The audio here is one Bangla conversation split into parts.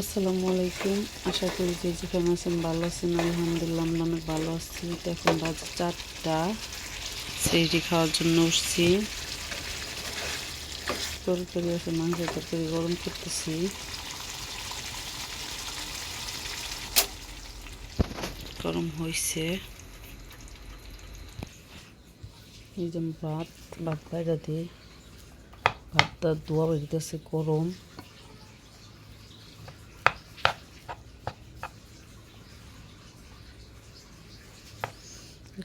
আসসালামু আলাইকুম। আশা করি যে যেখানে আছেন ভালো আছেন, আলহামদুলিল্লাহ আমরা অনেক ভালো আছি। তো এখন বাজে চারটা সেইটি খাওয়ার জন্য উঠছি। তরকারি আছে মাংসের তরকারি গরম করতেছি। গরম হয়েছে এই যে ভাত ভাত বাইরে দিয়ে ভাতটা ধোয়া বেরিতেছে গরম।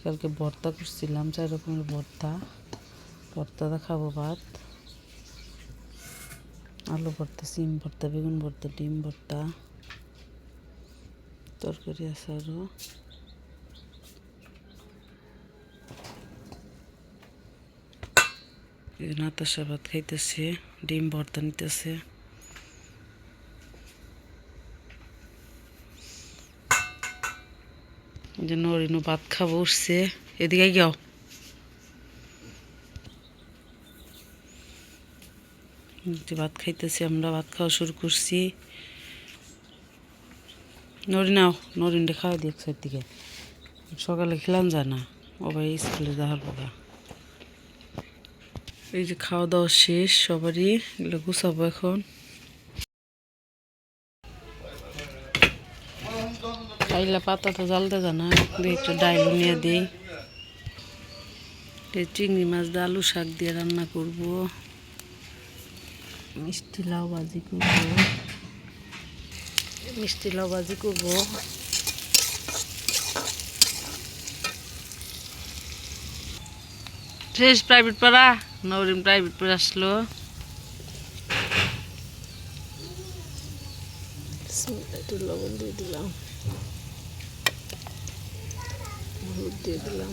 কালকে ভর্তা করছিলাম, চার রকমের ভর্তা। ভর্তাটা খাব ভাত, আলু ভর্তা, সিম ভর্তা, বেগুন ভর্তা, ডিম ভর্তা, তরকারি আছে আরও নাতাশা ভাত খাইতেছে, ডিম ভর্তা নিতেছে। যে নরিনও ভাত খাব, উঠছে। এদিকে যে ভাত খাইতেছি, আমরা ভাত খাওয়া শুরু করছি। নরি নাও নরিন খাওয়া দিয়ে একসাথে দিকে। সকালে খেলাম যায় না ও ভাই স্কুলে যাওয়ার পকা এই যে খাওয়া দাওয়া শেষ, সবারই, এগুলো গুছাবো এখন। খাইলে পাতা তো জ্বালতে জানা একটু ডাইল নিয়ে দিই। চিংড়ি মাছ দিয়ে আলু শাক দিয়ে রান্না করব। মিষ্টি লাউ ভাজি করব। মিষ্টি লাউ ভাজি করব। শেষ প্রাইভেট পড়া নরিম প্রাইভেট পড়ে আসলো। একটু লবণ দিয়ে দিলাম। হলুদ দিয়ে দিলাম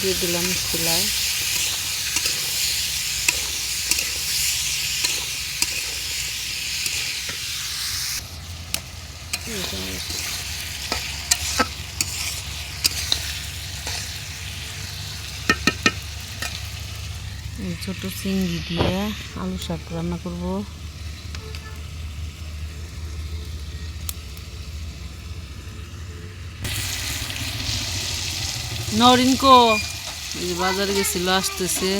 দিয়ে দিলাম খোলায় এই ছোট চিংড়ি দিয়ে আলু শাক রান্না করব। নরিনকো এই বাজারে গেছিল, আসতেছে।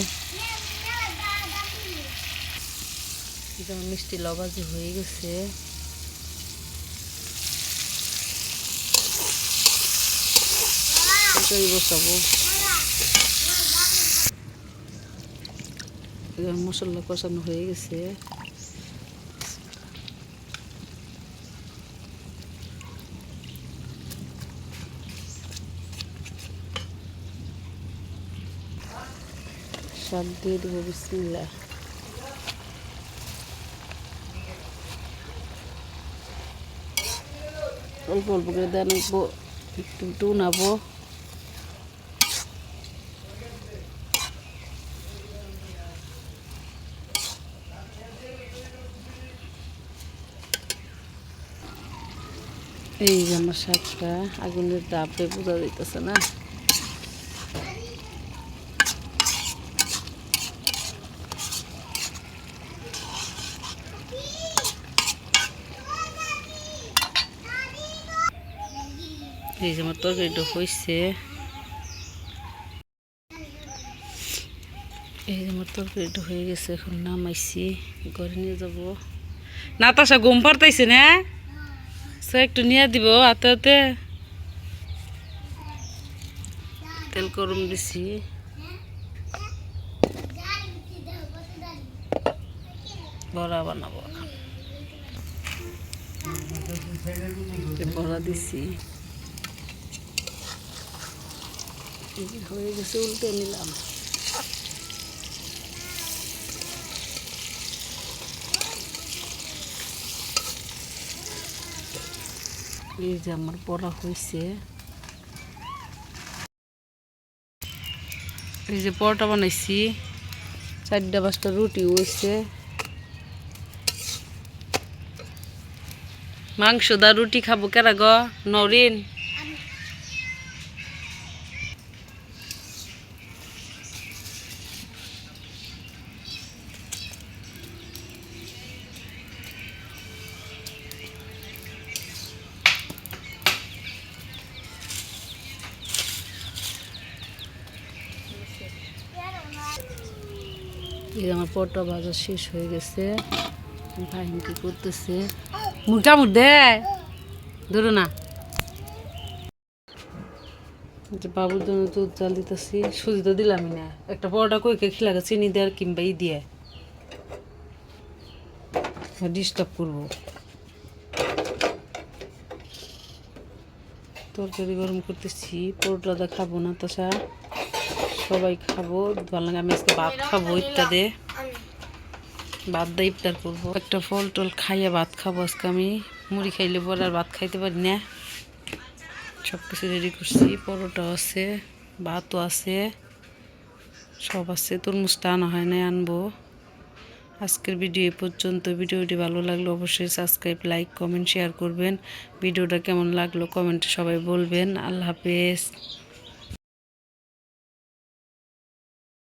মিষ্টি লবাজি হয়ে গেছে। বসাবো। মশলা কষানো হয়ে গেছে। শাক দিয়ে দেবো বিসমিল্লা অল্প অল্প করে দেন, একটু একটু উনাবো এই যে আমার শাকটা আগুনের তাপে বোঝা যাইতেছে না। এই যে আমার তরকারিটা হয়েছে এই যে আমার তরকারিটা হয়ে গেছে, এখন নামাইছি, ঘরে নিয়ে যাব। নাতাশা ঘুম পারতাইছে না? সে একটু নিয়ে দিব হাতে হাতে। তেল গরম দিছি। বড়া বানাবো। বড়া দিছি। হয়ে গেছে, উল্টে নিলাম। এই যে আমার পড়া হয়েছে এই যে পরোটা বানাইছি। চারটা পাঁচটা রুটি হয়েছে মাংস দা রুটি খাব কেরা গ? নরিন? আমার পটটা ভাজা শেষ হয়ে গেছে। ফাহিম করতেছে? মুখটা মুখ দে। না। বাবুর জন্য দুধ জাল দিতেছি, সুজি তো দিলামই না। একটা পরোটা কই কে খিলাগে চিনি দেওয়ার কিংবা ই দিয়ে। ডিস্টার্ব করব। তরকারি গরম করতেছি পরোটাটা খাব না তাছা সবাই খাব। ভালো আমি আজকে ভাত খাব ইত্যাদি ভাত দিয়ে ইফতার করব। একটা ফল টল খাইয়ে ভাত খাব আজকে আমি। মুড়ি খাইলে পরে আর ভাত খাইতে পারি না। সব কিছু রেডি করছি পরোটা আছে, ভাতও আছে। সব আছে তরমুজটা আনা হয় না আনব। আজকের ভিডিও এ পর্যন্ত। ভিডিওটি ভালো লাগলে অবশ্যই সাবস্ক্রাইব লাইক কমেন্ট শেয়ার করবেন। ভিডিওটা কেমন লাগল কমেন্টে সবাই বলবেন। আল্লাহ হাফেজ।